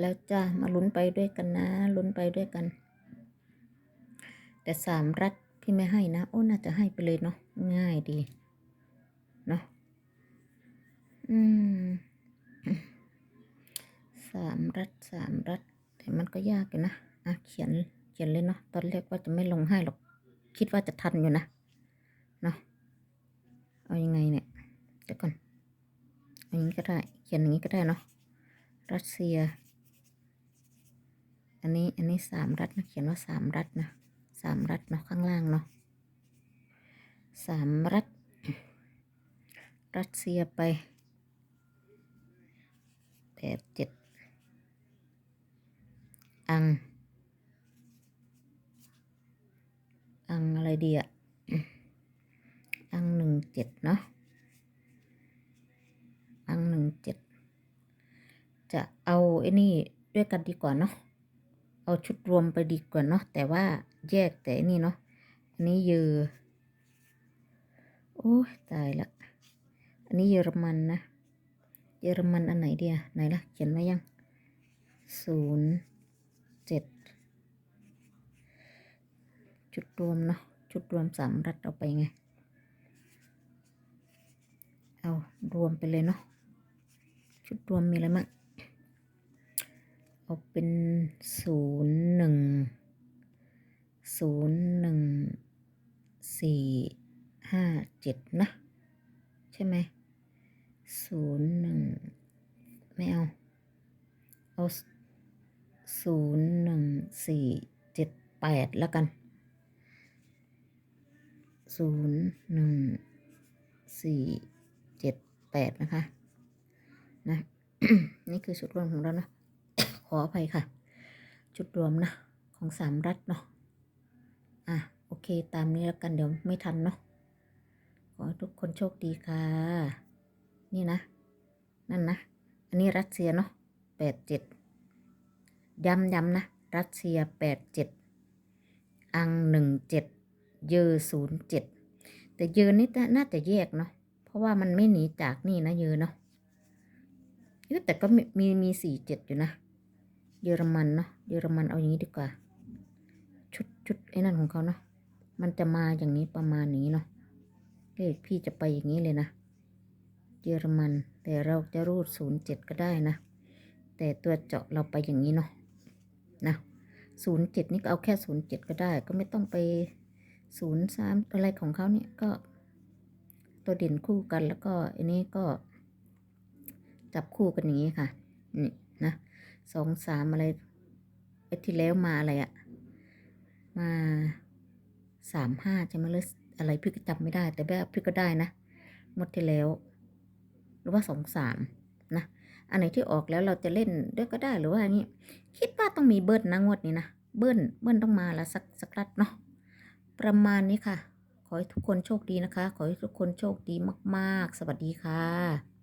แล้วจ้ามาลุ้นไปด้วยกันนะ ลุ้นไปด้วยกัน แต่สามรัดพี่ไม่ให้นะ โอ้น่าจะให้ไปเลยเนาะง่ายดี เนาะอืมสามรัดสามรัด แต่มันก็ยากอยู่นะอะเขียนเขียนเลยเนาะตอนแรกว่าจะไม่ลงให้หรอก คิดว่าจะทันอยู่นะเนาะเอายังไงเนี่ยเดี๋ยวก่อนเอาอย่างนี้ก็ได้ เขียนอย่างนี้ก็ได้เนาะรัสเซีย อันนี้อันนี้สามรัฐนะเขียนว่าสามรัฐนะสามรัฐเนาะข้างล่างเนาะสามรัฐรัสเซียไปแปดเจ็ดอัง อังอะไรดีอะอังหนึ่งเจ็ดเนาะอังหนึ่งเจ็ดจะเอาไอ้นี่ด้วยกันดีกว่าเนาะ เอาชุดรวมไปดีกว่าเนาะแต่ว่าแยกแต่นี่เนาะอันนี้เยอโอ้ยตายละ อันนี้เยอรมันนะ เยอรมันอันไหนเดียไหนล่ะเขียนไว้ยังศูนย์เจ็ดชุดรวมเนาะชุดรวมสามรัฐเอาไปไง เอารวมไปเลยเนาะชุดรวมมีอะไรมั่ง เอาเป็นศูนย์หนึ่งศูนย์หนึ่งสี่ห้าเจ็ดนะ ใช่ไหมศูนย์หนึ่งไม่เอา เอาศูนย์หนึ่งสี่เจ็ดแปดแล้วกันศูนย์หนึ่งสี่เจ็ดแปดนะคะ นะ นี่คือชุดรวมของเราเนาะ ขออภัยค่ะชุดรวมนะของสามรัฐเนาะอะโอเคตามนี้แล้วกันเดี๋ยวไม่ทันเนาะขอทุกคนโชคดีค่ะ นี่นะ นั่นนะ อันนี้รัสเซียเนาะแปดเจ็ดย้ำย้ำนะ รัสเซียแปดเจ็ดอังหนึ่งเจ็ดเยอศูนย์เจ็ดแต่เยอนี่น่าจะแยกเนาะเพราะว่ามันไม่หนีจากนี่นะเยอเนาะเอ้ยแต่ก็มีมีสี่เจ็ดอยู่นะ เยอรมันเนาะเยอรมันเอาอย่างนี้ดีกว่า ชุดชุดไอ้นั่นของเขาเนาะมันจะมาอย่างนี้ประมาณนี้เนาะเลขพี่จะไปอย่างนี้เลยนะ เยอรมันแต่เราจะรูดศูนย์เจ็ดก็ได้นะ แต่ตัวเจาะเราไปอย่างนี้เนาะนะศูนย์เจ็ดนี่ก็เอาแค่ศูนย์เจ็ดก็ได้ ก็ไม่ต้องไปศูนย์สามอะไรของเขาเนี่ยก็ ตัวเด่นคู่กันแล้วก็อันนี้ก็ จับคู่กันอย่างนี้ค่ะนี่ สองสามอะไรไอ้ที่แล้วมาอะไรอะมาสามห้าใช่ไหมหรืออะไรพี่ก็จำไม่ได้ แต่แบบพี่ก็ได้นะหมดที่แล้ว หรือว่าสองสามนะอันไหนที่ออกแล้วเราจะเล่นด้วยก็ได้หรือว่าอันนี้คิดว่าต้องมีเบิ้ลนะงวดนี้นะเบิ้ลเบิ้ลต้องมาละสักสักรัดเนาะประมาณนี้ค่ะ ขอให้ทุกคนโชคดีนะคะ ขอให้ทุกคนโชคดีมาก ๆ สวัสดีค่ะ